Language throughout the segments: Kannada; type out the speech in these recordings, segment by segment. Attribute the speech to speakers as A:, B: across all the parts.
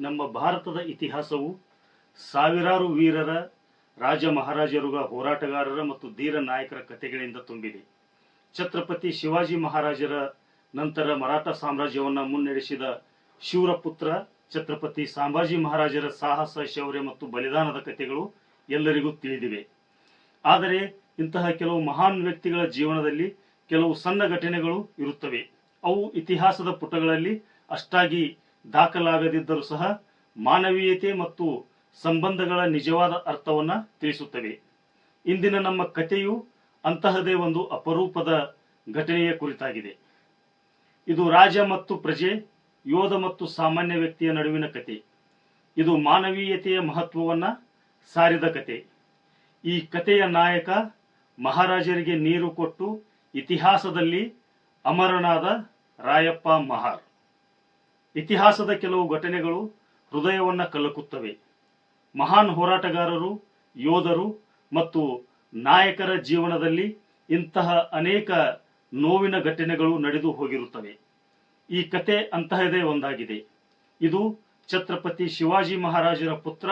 A: ನಮ್ಮ ಭಾರತದ ಇತಿಹಾಸವು ಸಾವಿರಾರು ವೀರರ, ರಾಜ ಮಹಾರಾಜರುಗ, ಹೋರಾಟಗಾರರ ಮತ್ತು ಧೀರ ನಾಯಕರ ಕಥೆಗಳಿಂದ ತುಂಬಿದೆ. ಛತ್ರಪತಿ ಶಿವಾಜಿ ಮಹಾರಾಜರ ನಂತರ ಮರಾಠ ಸಾಮ್ರಾಜ್ಯವನ್ನು ಮುನ್ನಡೆಸಿದ ಶಿವರ ಪುತ್ರ ಛತ್ರಪತಿ ಸಂಭಾಜಿ ಮಹಾರಾಜರ ಸಾಹಸ, ಶೌರ್ಯ ಮತ್ತು ಬಲಿದಾನದ ಕಥೆಗಳು ಎಲ್ಲರಿಗೂ ತಿಳಿದಿವೆ. ಆದರೆ ಇಂತಹ ಕೆಲವು ಮಹಾನ್ ವ್ಯಕ್ತಿಗಳ ಜೀವನದಲ್ಲಿ ಕೆಲವು ಸಣ್ಣ ಘಟನೆಗಳು ಇರುತ್ತವೆ. ಅವು ಇತಿಹಾಸದ ಪುಟಗಳಲ್ಲಿ ಅಷ್ಟಾಗಿ ದಾಖಲಾಗದಿದ್ದರೂ ಸಹ ಮಾನವೀಯತೆ ಮತ್ತು ಸಂಬಂಧಗಳ ನಿಜವಾದ ಅರ್ಥವನ್ನು ತಿಳಿಸುತ್ತವೆ. ಇಂದಿನ ನಮ್ಮ ಕಥೆಯು ಅಂತಹದೇ ಒಂದು ಅಪರೂಪದ ಘಟನೆಯ ಕುರಿತಾಗಿದೆ. ಇದು ರಾಜ ಮತ್ತು ಪ್ರಜೆ, ಯೋಧ ಮತ್ತು ಸಾಮಾನ್ಯ ವ್ಯಕ್ತಿಯ ನಡುವಿನ ಕತೆ ಇದು ಮಾನವೀಯತೆಯ ಮಹತ್ವವನ್ನ ಸಾರಿದ ಕತೆ ಈ ಕಥೆಯ ನಾಯಕ ಮಹಾರಾಜರಿಗೆ ನೀರು ಕೊಟ್ಟು ಇತಿಹಾಸದಲ್ಲಿ ಅಮರನಾದ ರಾಯಪ್ಪ ಮಹಾರ್. ಇತಿಹಾಸದ ಕೆಲವು ಘಟನೆಗಳು ಹೃದಯವನ್ನು ಕಲಕುತ್ತವೆ. ಮಹಾನ್ ಹೋರಾಟಗಾರರು, ಯೋಧರು ಮತ್ತು ನಾಯಕರ ಜೀವನದಲ್ಲಿ ಇಂತಹ ಅನೇಕ ನೋವಿನ ಘಟನೆಗಳು ನಡೆದು ಹೋಗಿರುತ್ತವೆ. ಈ ಕತೆ ಅಂತಹದೇ ಒಂದಾಗಿದೆ. ಇದು ಛತ್ರಪತಿ ಶಿವಾಜಿ ಮಹಾರಾಜರ ಪುತ್ರ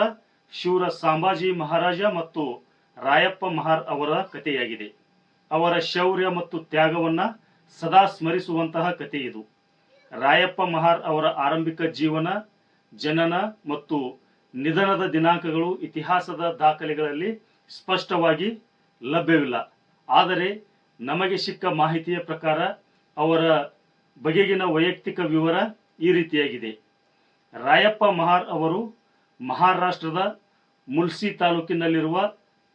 A: ಶಿವರ ಸಾಂಬಾಜಿ ಮಹಾರಾಜ ಮತ್ತು ರಾಯಪ್ಪ ಮಹಾರ್ ಅವರ ಕಥೆಯಾಗಿದೆ. ಅವರ ಶೌರ್ಯ ಮತ್ತು ತ್ಯಾಗವನ್ನ ಸದಾ ಸ್ಮರಿಸುವಂತಹ ಕಥೆ ಇದು. ರಾಯಪ್ಪ ಮಹಾರ್ ಅವರ ಆರಂಭಿಕ ಜೀವನ, ಜನನ ಮತ್ತು ನಿಧನದ ದಿನಾಂಕಗಳು ಇತಿಹಾಸದ ದಾಖಲೆಗಳಲ್ಲಿ ಸ್ಪಷ್ಟವಾಗಿ ಲಭ್ಯವಿಲ್ಲ. ಆದರೆ ನಮಗೆ ಸಿಕ್ಕ ಮಾಹಿತಿಯ ಪ್ರಕಾರ ಅವರ ಬಗೆಗಿನ ವೈಯಕ್ತಿಕ ವಿವರ ಈ ರೀತಿಯಾಗಿದೆ. ರಾಯಪ್ಪ ಮಹಾರ್ ಅವರು ಮಹಾರಾಷ್ಟ್ರದ ಮುಲ್ಸಿ ತಾಲೂಕಿನಲ್ಲಿರುವ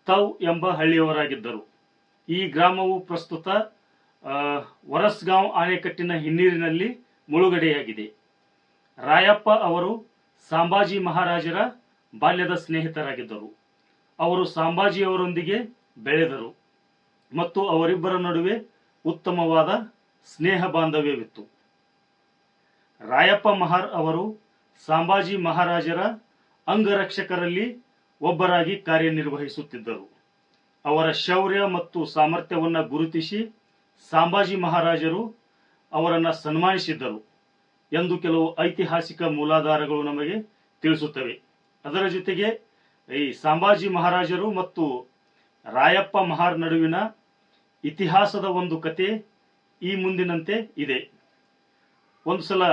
A: ತೌ ಎಂಬ ಹಳ್ಳಿಯವರಾಗಿದ್ದರು. ಈ ಗ್ರಾಮವು ಪ್ರಸ್ತುತ ವರಸ್ಗಾಂವ್ ಅಣೆಕಟ್ಟಿನ ಹಿನ್ನೀರಿನಲ್ಲಿ ಮುಳುಗಡೆಯಾಗಿದೆ. ರಾಯಪ್ಪ ಅವರು ಸಾಂಬಾಜಿ ಮಹಾರಾಜರ ಬಾಲ್ಯದ ಸ್ನೇಹಿತರಾಗಿದ್ದರು. ಅವರು ಸಂಭಾಜಿಯವರೊಂದಿಗೆ ಬೆಳೆದರು ಮತ್ತು ಅವರಿಬ್ಬರ ನಡುವೆ ಉತ್ತಮವಾದ ಸ್ನೇಹ ಬಾಂಧವ್ಯವಿತ್ತು. ರಾಯಪ್ಪ ಮಹಾರ್ ಅವರು ಸಾಂಬಾಜಿ ಮಹಾರಾಜರ ಅಂಗರಕ್ಷಕರಲ್ಲಿ ಒಬ್ಬರಾಗಿ ಕಾರ್ಯನಿರ್ವಹಿಸುತ್ತಿದ್ದರು. ಅವರ ಶೌರ್ಯ ಮತ್ತು ಸಾಮರ್ಥ್ಯವನ್ನು ಗುರುತಿಸಿ ಸಾಂಬಾಜಿ ಮಹಾರಾಜರು ಅವರನ್ನು ಸನ್ಮಾನಿಸಿದ್ದರು ಎಂದು ಕೆಲವು ಐತಿಹಾಸಿಕ ಮೂಲಾಧಾರಗಳು ನಮಗೆ ತಿಳಿಸುತ್ತವೆ. ಅದರ ಜೊತೆಗೆ ಈ ಸಾಂಬಾಜಿ ಮಹಾರಾಜರು ಮತ್ತು ರಾಯಪ್ಪ ಮಹಾರ್ ನಡುವಿನ ಇತಿಹಾಸದ ಒಂದು ಕತೆ ಈ ಮುಂದಿನಂತೆ ಇದೆ. ಒಂದು ಸಲ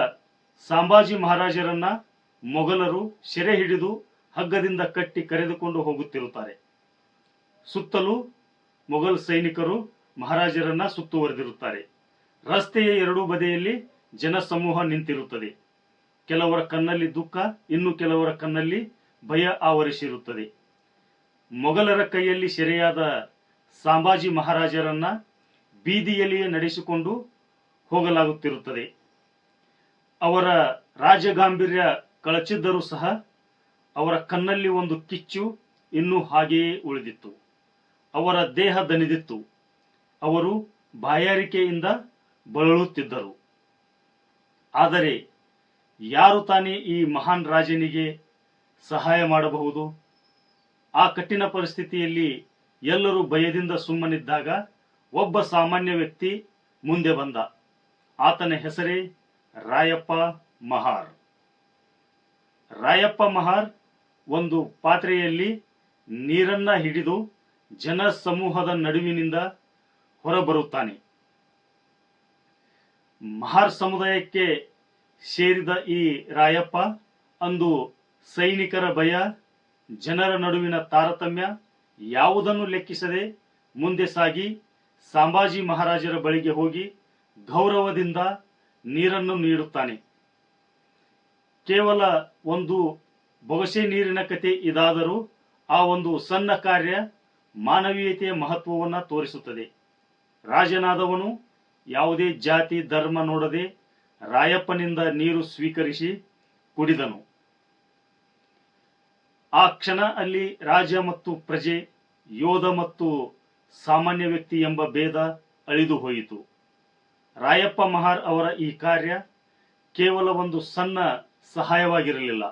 A: ಸಾಂಬಾಜಿ ಮಹಾರಾಜರನ್ನ ಮೊಘಲರು ಸೆರೆ ಹಿಡಿದು ಹಗ್ಗದಿಂದ ಕಟ್ಟಿ ಕರೆದುಕೊಂಡು ಹೋಗುತ್ತಿರುತ್ತಾರೆ. ಸುತ್ತಲೂ ಮೊಘಲ್ ಸೈನಿಕರು ಮಹಾರಾಜರನ್ನ ಸುತ್ತುವರೆದಿರುತ್ತಾರೆ. ರಸ್ತೆಯ ಎರಡೂ ಬದಿಯಲ್ಲಿ ಜನಸಮೂಹ ನಿಂತಿರುತ್ತದೆ. ಕೆಲವರ ಕಣ್ಣಲ್ಲಿ ದುಃಖ, ಇನ್ನು ಕೆಲವರ ಕಣ್ಣಲ್ಲಿ ಭಯ ಆವರಿಸಿರುತ್ತದೆ. ಮೊಘಲರ ಕೈಯಲ್ಲಿ ಸೆರೆಯಾದ ಸಾಂಬಾಜಿ ಮಹಾರಾಜರನ್ನ ಬೀದಿಯಲ್ಲಿಯೇ ನಡೆಸಿಕೊಂಡು ಹೋಗಲಾಗುತ್ತಿರುತ್ತದೆ. ಅವರ ರಾಜಗಾಂಭೀರ್ಯ ಕಳಚಿದ್ದರೂ ಸಹ ಅವರ ಕಣ್ಣಲ್ಲಿ ಒಂದು ಕಿಚ್ಚು ಇನ್ನೂ ಹಾಗೆಯೇ ಉಳಿದಿತ್ತು. ಅವರ ದೇಹ ದನಿದಿತ್ತು ಅವರು ಬಾಯಾರಿಕೆಯಿಂದ ಬಳಲುತ್ತಿದ್ದರು. ಆದರೆ ಯಾರು ತಾನೇ ಈ ಮಹಾನ್ ರಾಜನಿಗೆ ಸಹಾಯ ಮಾಡಬಹುದು? ಆ ಕಠಿಣ ಪರಿಸ್ಥಿತಿಯಲ್ಲಿ ಎಲ್ಲರೂ ಭಯದಿಂದ ಸುಮ್ಮನಿದ್ದಾಗ ಒಬ್ಬ ಸಾಮಾನ್ಯ ವ್ಯಕ್ತಿ ಮುಂದೆ ಬಂದ. ಆತನ ಹೆಸರೇ ರಾಯಪ್ಪ ಮಹಾರ್. ರಾಯಪ್ಪ ಮಹಾರ್ ಒಂದು ಪಾತ್ರೆಯಲ್ಲಿ ನೀರನ್ನ ಹಿಡಿದು ಜನ ಸಮೂಹದ ನಡುವಿನಿಂದ ಹೊರಬರುತ್ತಾನೆ. ಮಹಾರ್ ಸಮುದಾಯಕ್ಕೆ ಸೇರಿದ ಈ ರಾಯಪ್ಪ ಅಂದು ಸೈನಿಕರ ಭಯ, ಜನರ ನಡುವಿನ ತಾರತಮ್ಯ ಯಾವುದನ್ನು ಲೆಕ್ಕಿಸದೆ ಮುಂದೆ ಸಾಗಿ ಸಂಭಾಜಿ ಮಹಾರಾಜರ ಬಳಿಗೆ ಹೋಗಿ ಗೌರವದಿಂದ ನೀರನ್ನು ನೀಡುತ್ತಾನೆ. ಕೇವಲ ಒಂದು ಬೊಗಸೆ ನೀರಿನ ಕತೆ ಇದಾದರೂ ಆ ಒಂದು ಸಣ್ಣ ಕಾರ್ಯ ಮಾನವೀಯತೆಯ ಮಹತ್ವವನ್ನು ತೋರಿಸುತ್ತದೆ. ರಾಜನಾದವನು ಯಾವುದೇ ಜಾತಿ, ಧರ್ಮ ನೋಡದೆ ರಾಯಪ್ಪನಿಂದ ನೀರು ಸ್ವೀಕರಿಸಿ ಕುಡಿದನು. ಆ ಕ್ಷಣ ಅಲ್ಲಿ ರಾಜ ಮತ್ತು ಪ್ರಜೆ, ಯೋಧ ಮತ್ತು ಸಾಮಾನ್ಯ ವ್ಯಕ್ತಿ ಎಂಬ ಭೇದ ಅಳಿದು ಹೋಯಿತು. ರಾಯಪ್ಪ ಮಹಾರ್ ಅವರ ಈ ಕಾರ್ಯ ಕೇವಲ ಒಂದು ಸಣ್ಣ ಸಹಾಯವಾಗಿರಲಿಲ್ಲ.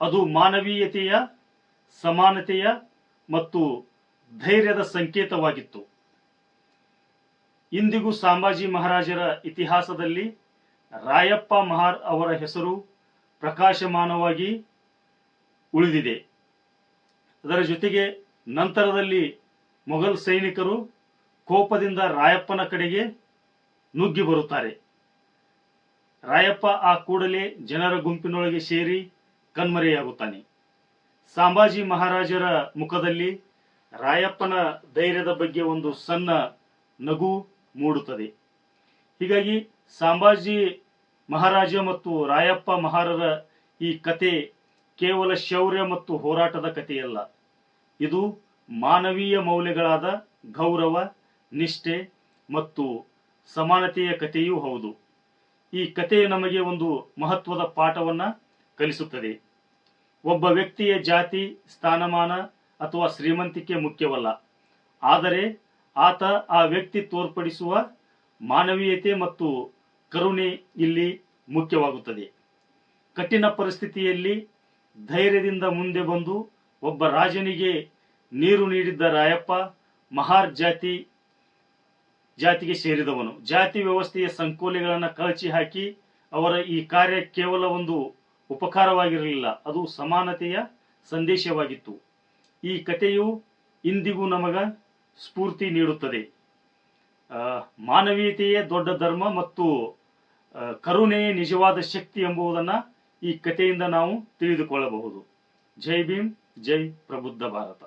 A: ಅದು ಮಾನವೀಯತೆಯ, ಸಮಾನತೆಯ ಮತ್ತು ಧೈರ್ಯದ ಸಂಕೇತವಾಗಿತ್ತು. ಇಂದಿಗೂ ಸಾಂಬಾಜಿ ಮಹಾರಾಜರ ಇತಿಹಾಸದಲ್ಲಿ ರಾಯಪ್ಪ ಮಹಾರ್ ಅವರ ಹೆಸರು ಪ್ರಕಾಶಮಾನವಾಗಿ ಉಳಿದಿದೆ. ಅದರ ಜೊತೆಗೆ ನಂತರದಲ್ಲಿ ಮೊಘಲ್ ಸೈನಿಕರು ಕೋಪದಿಂದ ರಾಯಪ್ಪನ ಕಡೆಗೆ ನುಗ್ಗಿ ಬರುತ್ತಾರೆ. ರಾಯಪ್ಪ ಆ ಕೂಡಲೇ ಜನರ ಗುಂಪಿನೊಳಗೆ ಸೇರಿ ಕಣ್ಮರೆಯಾಗುತ್ತಾನೆ. ಸಾಂಬಾಜಿ ಮಹಾರಾಜರ ಮುಖದಲ್ಲಿ ರಾಯಪ್ಪನ ಧೈರ್ಯದ ಬಗ್ಗೆ ಒಂದು ಸಣ್ಣ ನಗು ಮೂಡುತ್ತದೆ. ಹೀಗಾಗಿ ಸಂಭಾಜಿ ಮಹಾರಾಜ ಮತ್ತು ರಾಯಪ್ಪ ಮಹಾರರ ಈ ಕತೆ ಕೇವಲ ಶೌರ್ಯ ಮತ್ತು ಹೋರಾಟದ ಕಥೆಯಲ್ಲ. ಇದು ಮಾನವೀಯ ಮೌಲ್ಯಗಳಾದ ಗೌರವ, ನಿಷ್ಠೆ ಮತ್ತು ಸಮಾನತೆಯ ಕಥೆಯೂ ಹೌದು. ಈ ಕಥೆ ನಮಗೆ ಒಂದು ಮಹತ್ವದ ಪಾಠವನ್ನ ಕಲಿಸುತ್ತದೆ. ಒಬ್ಬ ವ್ಯಕ್ತಿಯ ಜಾತಿ, ಸ್ಥಾನಮಾನ ಅಥವಾ ಶ್ರೀಮಂತಿಕೆ ಮುಖ್ಯವಲ್ಲ. ಆದರೆ ಆತ ಆ ವ್ಯಕ್ತಿ ತೋರ್ಪಡಿಸುವ ಮಾನವೀಯತೆ ಮತ್ತು ಕರುಣೆ ಇಲ್ಲಿ ಮುಖ್ಯವಾಗುತ್ತದೆ. ಕಠಿಣ ಪರಿಸ್ಥಿತಿಯಲ್ಲಿ ಧೈರ್ಯದಿಂದ ಮುಂದೆ ಬಂದು ಒಬ್ಬ ರಾಜನಿಗೆ ನೀರು ನೀಡಿದ್ದ ರಾಯಪ್ಪ ಮಹಾರ್ ಜಾತಿ, ಜಾತಿಗೆ ಸೇರಿದವನು. ಜಾತಿ ವ್ಯವಸ್ಥೆಯ ಸಂಕೋಲೆಗಳನ್ನು ಕಳಚಿ ಹಾಕಿ ಅವರ ಈ ಕಾರ್ಯ ಕೇವಲ ಒಂದು ಉಪಕಾರವಾಗಿರಲಿಲ್ಲ, ಅದು ಸಮಾನತೆಯ ಸಂದೇಶವಾಗಿತ್ತು. ಈ ಕಥೆಯು ಇಂದಿಗೂ ನಮಗ ಸ್ಫೂರ್ತಿ ನೀಡುತ್ತದೆ. ಮಾನವೀಯತೆಯೇ ದೊಡ್ಡ ಧರ್ಮ ಮತ್ತು ಕರುಣೆಯೇ ನಿಜವಾದ ಶಕ್ತಿ ಎಂಬುದನ್ನ ಈ ಕಥೆಯಿಂದ ನಾವು ತಿಳಿದುಕೊಳ್ಳಬಹುದು. ಜೈ ಭೀಮ್, ಜೈ ಪ್ರಬುದ್ಧ ಭಾರತ.